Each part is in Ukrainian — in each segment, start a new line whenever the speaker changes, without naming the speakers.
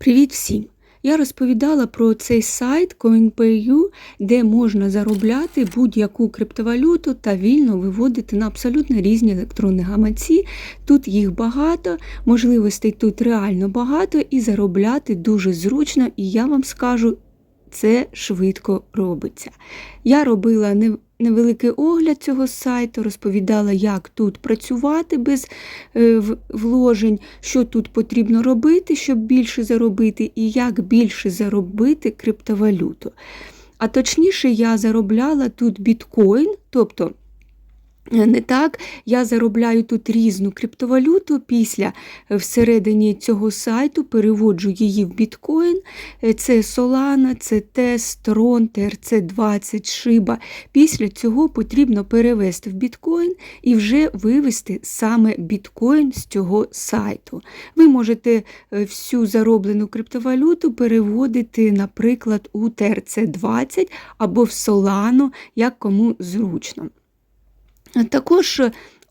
Привіт всім! Я розповідала про цей сайт CoinPay.ua, де можна заробляти будь-яку криптовалюту та вільно виводити на абсолютно різні електронні гаманці. Тут їх багато, можливостей тут реально багато і заробляти дуже зручно, і я вам скажу, це швидко робиться. Я робила невеликий огляд цього сайту, розповідала, як тут працювати без е, вложень, що тут потрібно робити, щоб більше заробити, і як більше заробити криптовалюту. А точніше, я заробляла тут біткоін, тобто не так, я заробляю тут різну криптовалюту. Після е, всередині цього сайту переводжу її в біткоін. Е, це Solana, це TES, Tron, TRC20, Shiba. Після цього потрібно перевести в біткоін і вже вивести саме біткоін з цього сайту. Ви можете всю зароблену криптовалюту переводити, наприклад, у TRC20 або в Solana, як кому зручно. Також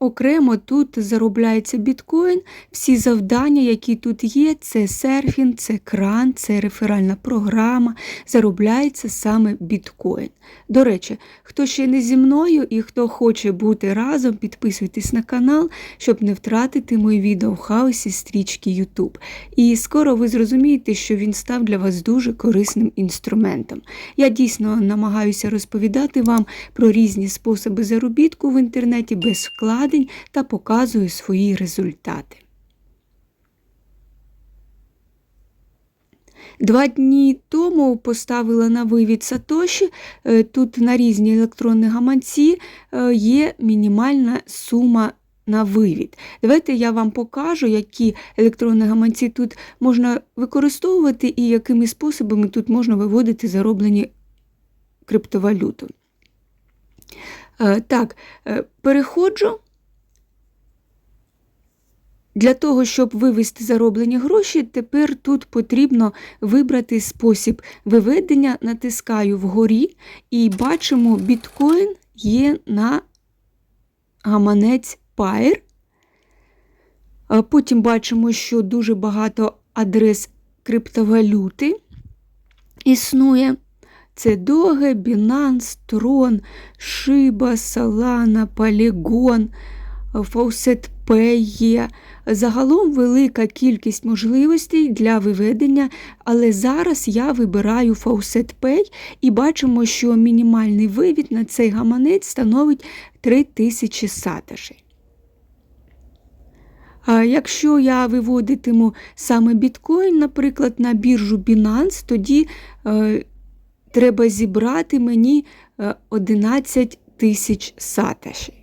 Окремо тут заробляється біткоін. Всі завдання, які тут є, це серфінг, це кран, це реферальна програма, заробляється саме біткоін. До речі, хто ще не зі мною і хто хоче бути разом, підписуйтесь на канал, щоб не втратити мої відео в хаосі стрічки YouTube. І скоро ви зрозумієте, що він став для вас дуже корисним інструментом. Я дійсно намагаюся розповідати вам про різні способи заробітку в інтернеті без вкладень день та показую свої результати. Два дні тому поставила на вивід Сатоші. Е, тут на різні електронні гаманці е, є мінімальна сума на вивід. Давайте я вам покажу, які електронні гаманці тут можна використовувати і якими способами тут можна виводити зароблені криптовалюту. Е, так, переходжу. Для того, щоб вивести зароблені гроші, тепер тут потрібно вибрати спосіб виведення, натискаю вгорі і бачимо, біткоін є на гаманець Pair. Потім бачимо, що дуже багато адрес криптовалюти існує. Це Doge, Binance, Tron, Shiba, Solana, Polygon, Faucet Pay є. Загалом велика кількість можливостей для виведення, але зараз я вибираю Faucet Pay і бачимо, що мінімальний вивід на цей гаманець становить 3000 саташей. Якщо я виводитиму саме біткоін, наприклад, на біржу Binance, тоді е, треба зібрати мені 11 е, тисяч саташей.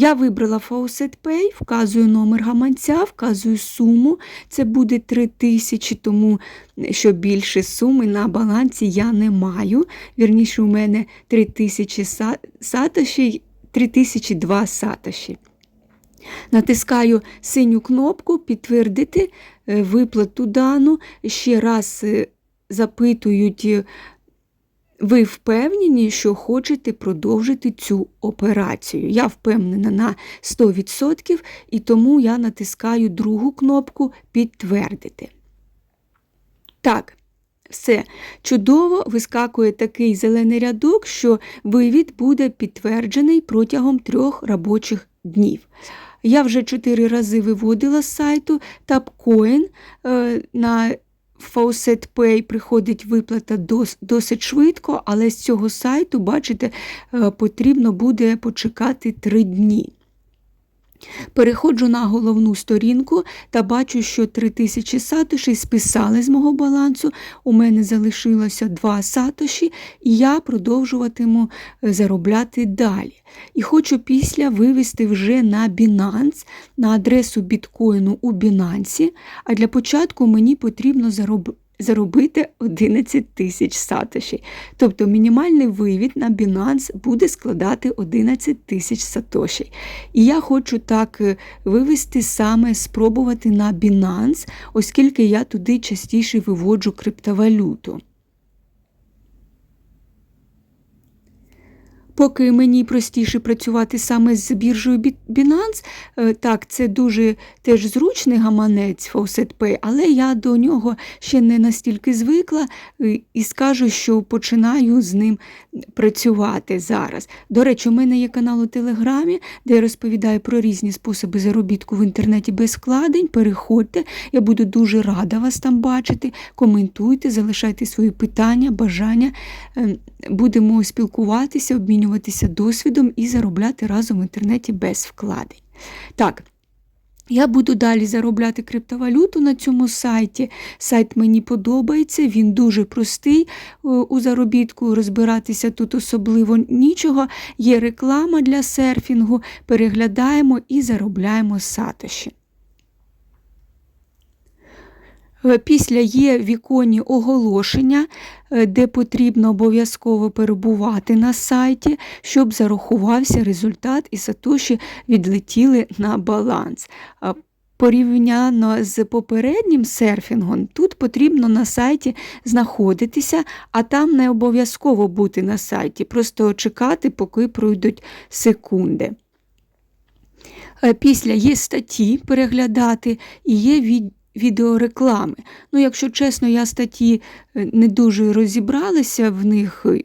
Я вибрала Faucet Pay, вказую номер гаманця, вказую суму. Це буде 3 тисячі, тому що більше суми на балансі я не маю. Вірніше, у мене 3 тисячі сатоші, 3002 сатоші. Натискаю синю кнопку Підтвердити е, виплату дану. Ще раз е, запитують е, ви впевнені, що хочете продовжити цю операцію. Я впевнена на 100%, і тому я натискаю другу кнопку Підтвердити. Так, все чудово вискакує такий зелений рядок, що вивід буде підтверджений протягом трьох робочих днів. Я вже чотири рази виводила з сайту Tapcoin е, на Faucet Pay приходить виплата досить швидко, але з цього сайту, бачите, е, потрібно буде почекати 3 дні. Переходжу на головну сторінку та бачу, що 3000 сатоші списали з мого балансу. У мене залишилося 2 сатоші, і я продовжуватиму е, заробляти далі. І хочу після вивести вже на Binance, на адресу біткоїну у Binance, а для початку мені потрібно заробити заробити 11 тисяч сатоші. Тобто мінімальний вивід на Binance буде складати 11 тисяч сатоші. І я хочу так е, вивести саме, спробувати на Binance, оскільки я туди частіше виводжу криптовалюту. Поки мені простіше працювати саме з біржею Binance, е, так, це дуже теж зручний гаманець FaucetPay, але я до нього ще не настільки звикла е, і скажу, що починаю з ним працювати зараз. До речі, у мене є канал у Телеграмі, де я розповідаю про різні способи заробітку в інтернеті без вкладень. Переходьте, я буду дуже рада вас там бачити. Коментуйте, залишайте свої питання, бажання. Е, Будемо спілкуватися, обмінюватися досвідом і заробляти разом в інтернеті без вкладень. Так. Я буду далі заробляти криптовалюту на цьому сайті. Сайт мені подобається, він дуже простий е, у заробітку. Розбиратися тут особливо нічого. Є реклама для серфінгу, переглядаємо і заробляємо сатоші. Е, Після є віконні оголошення, е, де потрібно обов'язково перебувати на сайті, щоб зарахувався результат і сатоші відлетіли на баланс. Порівняно з попереднім серфінгом, тут потрібно на сайті знаходитися, а там не обов'язково бути на сайті, просто чекати, поки пройдуть секунди. Е, Після є статті переглядати і є від відеореклами. Ну, якщо чесно, я статті е, не дуже розібралася в них е,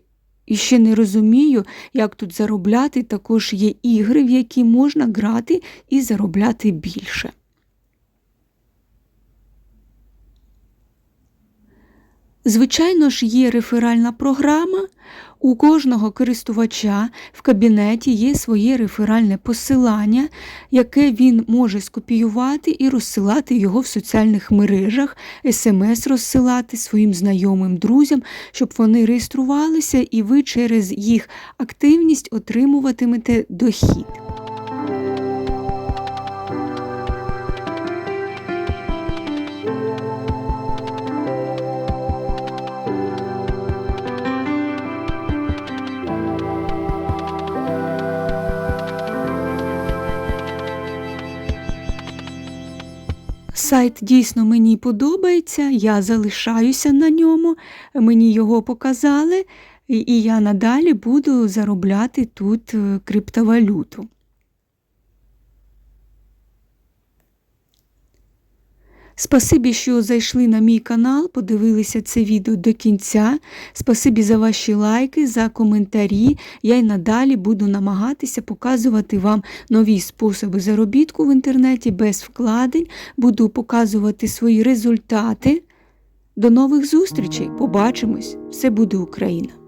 і ще не розумію, як тут заробляти. Також є ігри, в які можна грати і заробляти більше. Звичайно ж, є реферальна програма. У кожного користувача в кабінеті є своє реферальне посилання, яке він може скопіювати і розсилати його в соціальних мережах, смс розсилати своїм знайомим друзям, щоб вони реєструвалися, і ви через їх активність отримуватимете дохід. Сайт дійсно мені подобається, я залишаюся на ньому, мені його показали, і- я надалі буду заробляти тут е, криптовалюту. Спасибі, що зайшли на мій канал, подивилися це відео до кінця. Спасибі за ваші лайки, за коментарі. Я й надалі буду намагатися показувати вам нові способи заробітку в інтернеті без вкладень. Буду показувати свої результати. До нових зустрічей! Побачимось! Все буде Україна!